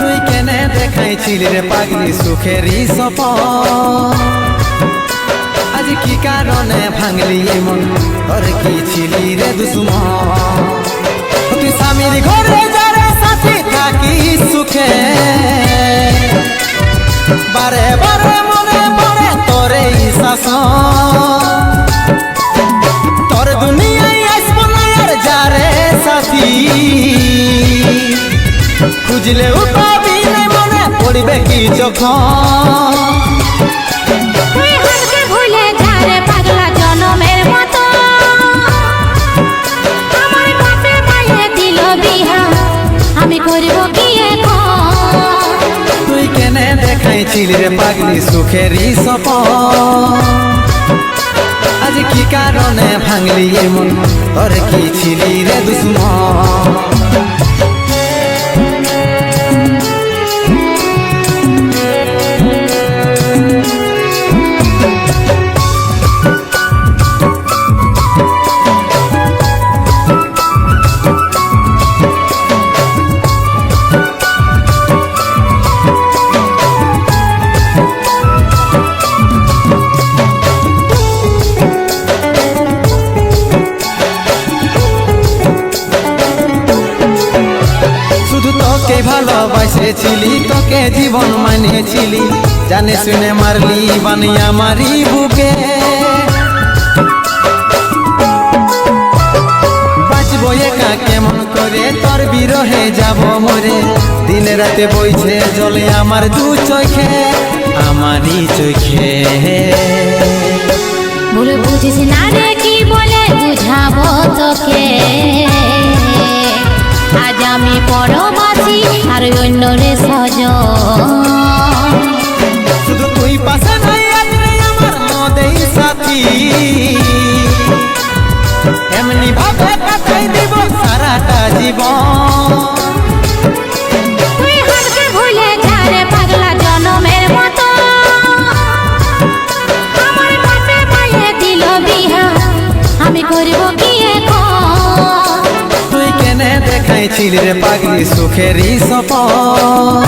তুই কেনে দেখাইছিলি রে পাগলি সুখেরই সপন আজ কি কারণে ভাঙলি মন? আর কি ছিলি রে দুশ্মন? তুই স্বামীর ঘরে যারা সাথে থাকি সুখে। বারে বারে খুঁজলে পাবি না মনে পড়বে কি যখন। রে পাগলা সুখেরই সপন আজ কি কারণে ভাঙলি এ মন তোর কি ছিলি রে দুশ্মন? ভালোবাসেছিলি তোকে জীবন মানিয়েছিলি। জানে শুনে মারলি, বানিয়া মারি বুকে। বাঁচবো একা কেমন করে? তোর বিরহে যাব মরে। দিনে রাতে বইছে জলে আমার দু চোখে, আমারই চোখে। ভুল বুঝিস না রে, কি বলে বুঝাবো তোকে? আর অন্য এখন তুই কেনে দেখাইছিলি রে পাগলি সুখেরই সপন